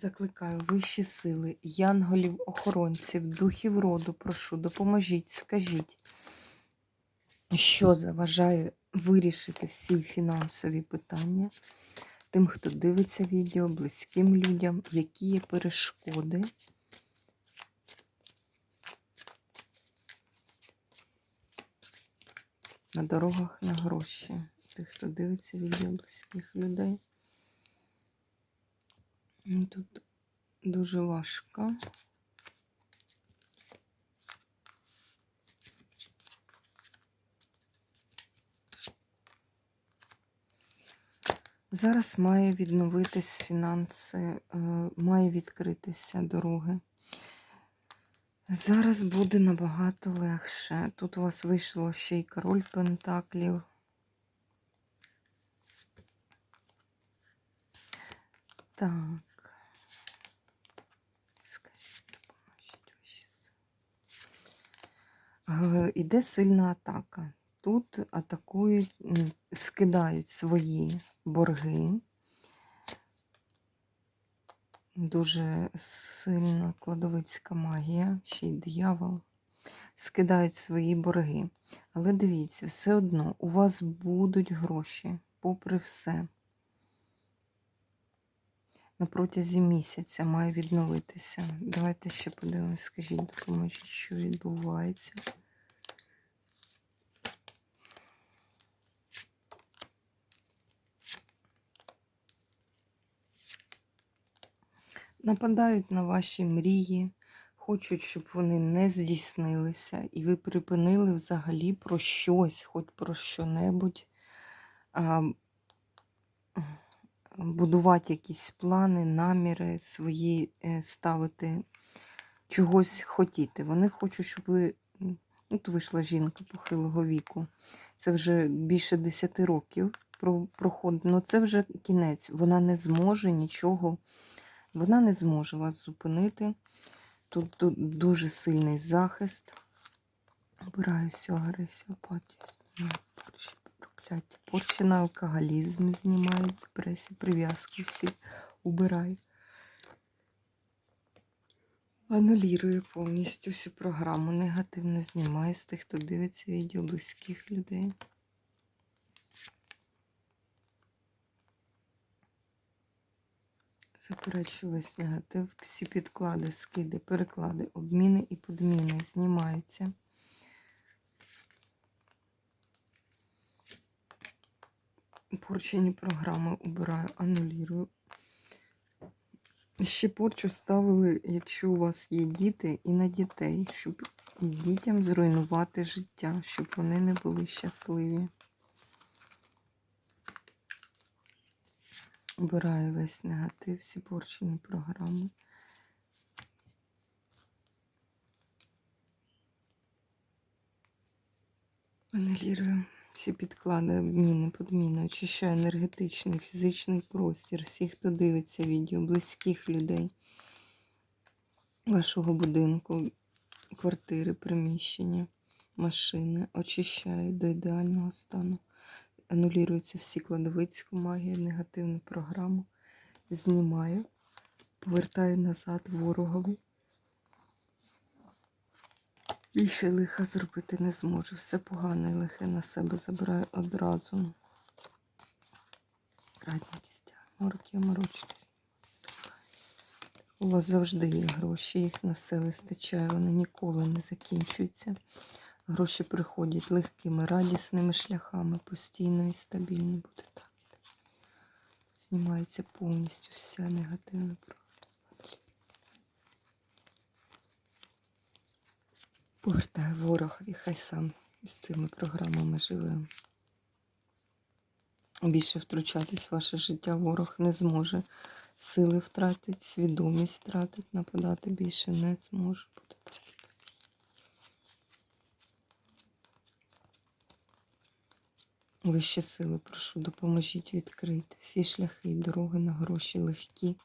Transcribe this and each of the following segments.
Закликаю вищі сили, янголів, охоронців, духів роду, прошу, допоможіть, скажіть, що заважає вирішити всі фінансові питання тим, хто дивиться відео, близьким людям, які є перешкоди. На дорогах на гроші. Тих, хто дивиться відео близьких людей. Ну, Тут дуже важко. Зараз має відновитись фінанси, е, має відкритися дороги. Зараз буде набагато легше. Тут у вас вийшло ще й король Пентаклів. Так. Скажіть, допоможіть вищі Е, Іде сильна атака. Тут атакують, скидають свої борги. Дуже сильна кладовицька магія, ще й диявол. Скидають свої борги. Але дивіться, все одно у вас будуть гроші, попри все. На протязі місяця має відновитися. Давайте ще подивимось, скажіть, допоможіть, що відбувається. Нападають на ваші мрії, хочуть, щоб вони не здійснилися, і ви припинили взагалі про щось, хоч про що-небудь, будувати якісь плани, наміри свої е, ставити, чогось хотіти. Вони хочуть, щоб ви. От вийшла жінка похилого віку. Це вже більше 10 років проходить. Ну це вже кінець. Вона не зможе нічого. Вона не зможе вас зупинити. Тут, дуже сильний захист. Обираю всю агресію, апатію, знімаю порчі, прокляття. Порчі на алкоголізм знімаю, депресію, прив'язки всі убираю. Анулірую повністю всю програму. Негативно знімаю з тих, хто дивиться відео близьких людей. Заперечую весь негатив, всі підклади, скиди, переклади, обміни і подміни знімаються. Порчені програми убираю, анулірую. Ще порчу ставили, якщо у вас є діти, і на дітей, щоб дітям зруйнувати життя, щоб вони не були щасливі. Обираю весь негатив, всі порчені програми. Аналірую всі підклади, обміни, подміни, очищаю енергетичний, фізичний простір, всіх, хто дивиться відео, близьких людей, вашого будинку, квартири, приміщення, машини. Очищаю до ідеального стану. Анулюються всі кладовицьку магію, негативну програму. Знімаю, повертаю назад ворогові. Більше лиха зробити не зможу. Все погане і лихе на себе забираю одразу. Радні кістя, мороки, морочки. У вас завжди є гроші, їх на все вистачає, вони ніколи не закінчуються. Гроші приходять легкими, радісними шляхами, постійно і стабільно буде так. Знімається повністю вся негативна програма. Повертаю ворог і хай сам з цими програмами живе. Більше втручатись в ваше життя ворог не зможе. сили втратить, свідомість втратить, нападати більше не зможе бути так. і так. Вищі сили, прошу, допоможіть відкрити всі шляхи і дороги на гроші легкі,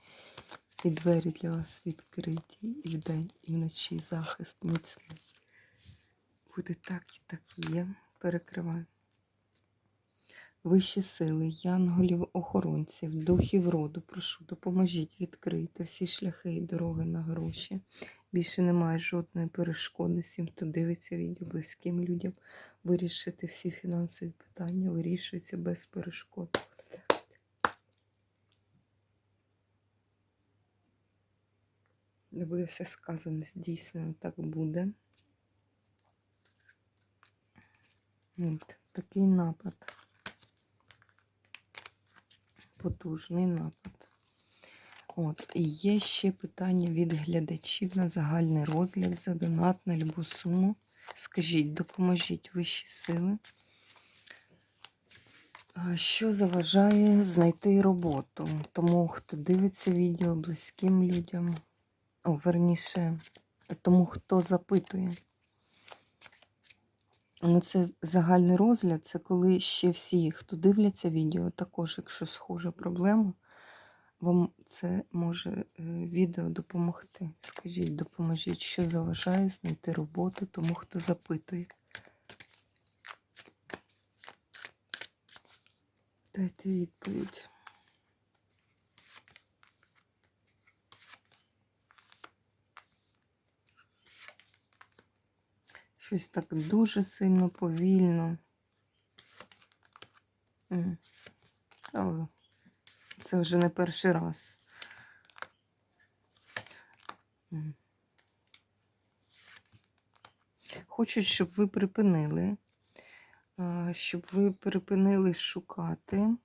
і двері для вас відкриті і вдень, і вночі захист міцний. Буде так і так є. Перекриваю. Вищі сили, янголів, охоронців, духів роду, прошу, допоможіть відкрити всі шляхи і дороги на гроші. Більше немає жодної перешкоди всім, хто дивиться відео близьким людям. Вирішити всі фінансові питання вирішуються без перешкод. Не буде все сказане, здійснено, так буде. От, такий напад. Потужний напад. От, і є ще питання від глядачів на загальний розгляд за донат на любу суму. Скажіть, допоможіть вищі сили. Що заважає знайти роботу? Тому, хто дивиться відео близьким людям, о, верніше, тому, хто запитує. Ну, це загальний розгляд, це коли ще всі, хто дивляться відео, також, якщо схожа проблема, вам це може е, відео допомогти. Скажіть, допоможіть, що заважає знайти роботу тому, хто запитує. Дайте відповідь. Щось так дуже сильно повільно. Але це вже не перший раз. М. Хочуть, щоб ви припинили, щоб ви припинили шукати.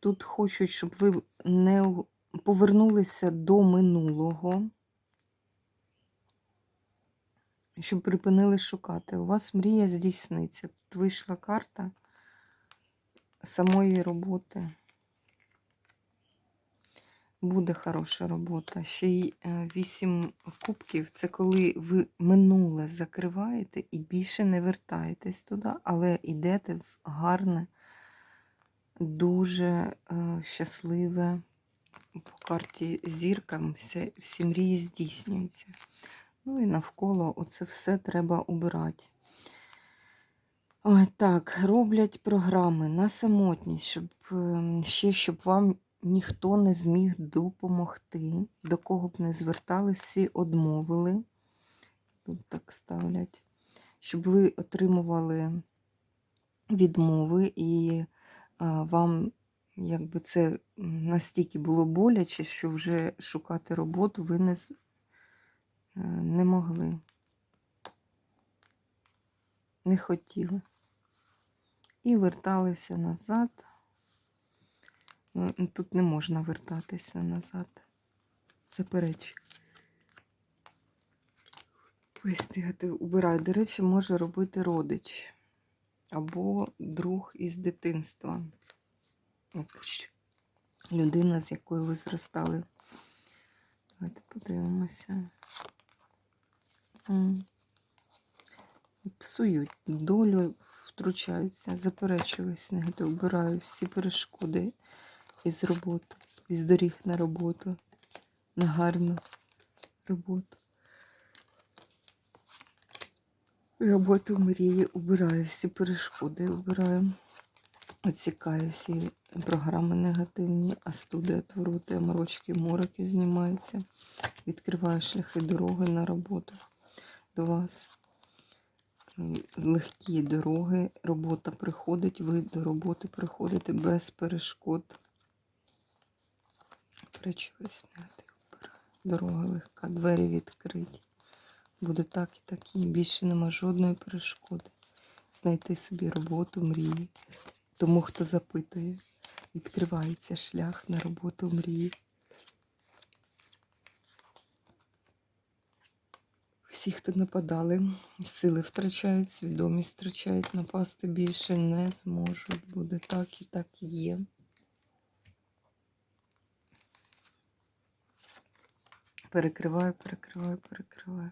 Тут хочуть, щоб ви не повернулися до минулого. Щоб припинили шукати. У вас мрія здійсниться. Тут вийшла карта самої роботи. Буде хороша робота. Ще й е, вісім кубків це коли ви минуле закриваєте і більше не вертаєтесь туди, але йдете в гарне, дуже е, щасливе по карті зіркам. Всі, всі мрії здійснюються. Ну і навколо оце все треба убирати. Ой, так, роблять програми на самотність, щоб ем, ще щоб вам ніхто не зміг допомогти, до кого б не звертались, всі одмовили. Тут так ставлять, щоб ви отримували відмови, і а, вам якби це настільки було боляче, що вже шукати роботу ви не, е, не могли. Не хотіли. І верталися назад. Тут не можна вертатися назад. Заперечую. Вистигати убираю. До речі, може робити родич або друг із дитинства. Людина, з якою ви зростали. Давайте подивимося. Псують долю, втручаються, заперечую весь негатив, вбираю всі перешкоди із роботи, із доріг на роботу, на гарну роботу. Роботу мрії убираю всі перешкоди, убираю. Оцікаю всі програми негативні, астуди, отвороти, морочки, мороки знімаються. Відкриваю шляхи дороги на роботу до вас. Легкі дороги, робота приходить, ви до роботи приходите без перешкод. Причуюсь, дорога легка, двері відкриті. Буде так і так, і більше нема жодної перешкоди. Знайти собі роботу, мрії. Тому, хто запитує, відкривається шлях на роботу мрії. Всі, хто нападали, сили втрачають, свідомість втрачають, напасти більше не зможуть. Буде так і так є. Перекриваю, перекриваю, перекриваю.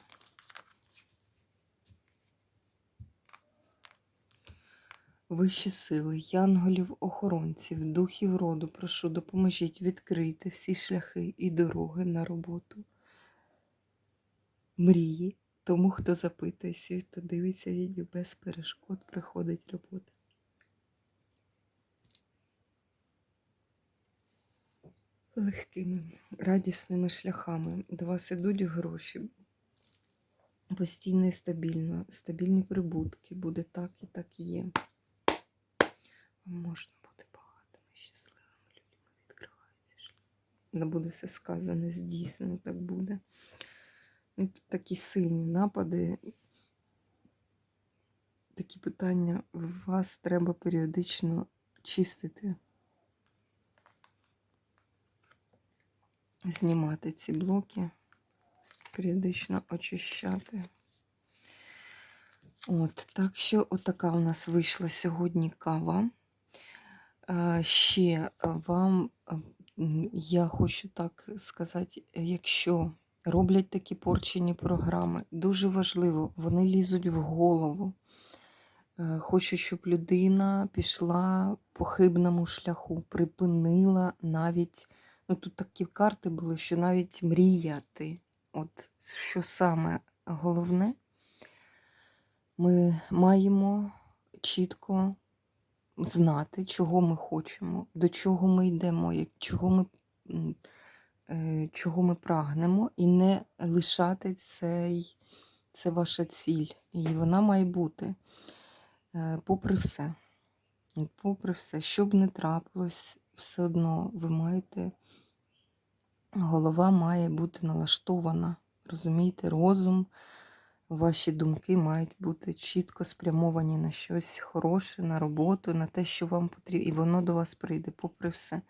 Вищі сили, янголів, охоронців, духів роду, прошу, допоможіть відкрити всі шляхи і дороги на роботу. Мрії, тому хто запитує, всі, хто дивиться відео без перешкод, приходить робота. Легкими, радісними шляхами. До вас ідуть гроші. Постійно і стабільно, стабільні прибутки. Буде так і так є. Можна бути багатими, щасливими людьми. Відкриваються шляхи. Не буде все сказане, здійснено, так буде. Ну, такі сильні напади. Такі питання вас треба періодично чистити. Знімати ці блоки, періодично очищати. От, так що отака у нас вийшла сьогодні кава. Е, Ще вам е, я хочу так сказати, якщо роблять такі порчені програми, дуже важливо, вони лізуть в голову. Е, Хочу, щоб людина пішла по хибному шляху, припинила навіть, ну тут такі карти були, що навіть мріяти. От що саме головне, ми маємо чітко знати, чого ми хочемо, до чого ми йдемо, чого ми, е, чого ми прагнемо, і не лишати цей, це ваша ціль. І вона має бути е, попри все. Попри все, що б не трапилось, все одно ви маєте, голова має бути налаштована. Розумієте, розум, ваші думки мають бути чітко спрямовані на щось хороше, на роботу, на те, що вам потрібно, і воно до вас прийде, попри все.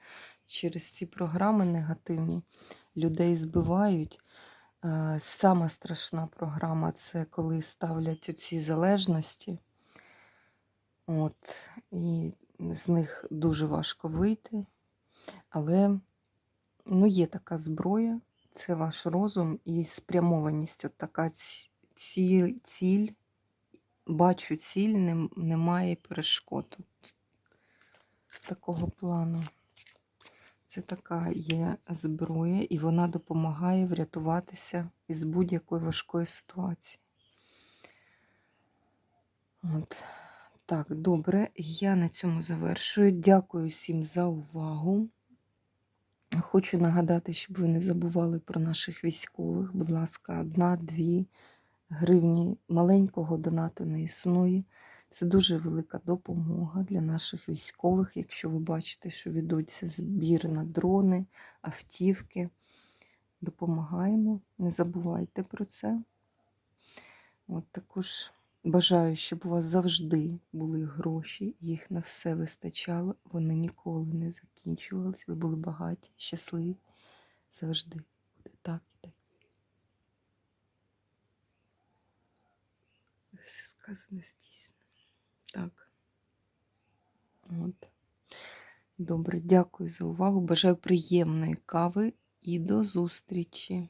Через ці програми негативні людей збивають. Е, Сама страшна програма це коли ставлять оці залежності. От, і з них дуже важко вийти. Але ну, є така зброя, це ваш розум і спрямованість. От така ціль, ціль бачу ціль, не, немає перешкод. Такого плану. Це така є зброя, і вона допомагає врятуватися із будь-якої важкої ситуації. От. Так, добре, я на цьому завершую. Дякую всім за увагу. Хочу нагадати, щоб ви не забували про наших військових. Будь ласка, одна-дві гривні маленького донату не існує. Це дуже велика допомога для наших військових, якщо ви бачите, що ведуться збір на дрони, автівки. Допомагаємо, не забувайте про це. От також бажаю, щоб у вас завжди були гроші, їх на все вистачало, вони ніколи не закінчувались, ви були багаті, щасливі. Завжди буде так і так. Все сказане здійснено. Так. От. Добре, дякую за увагу. Бажаю приємної кави і до зустрічі!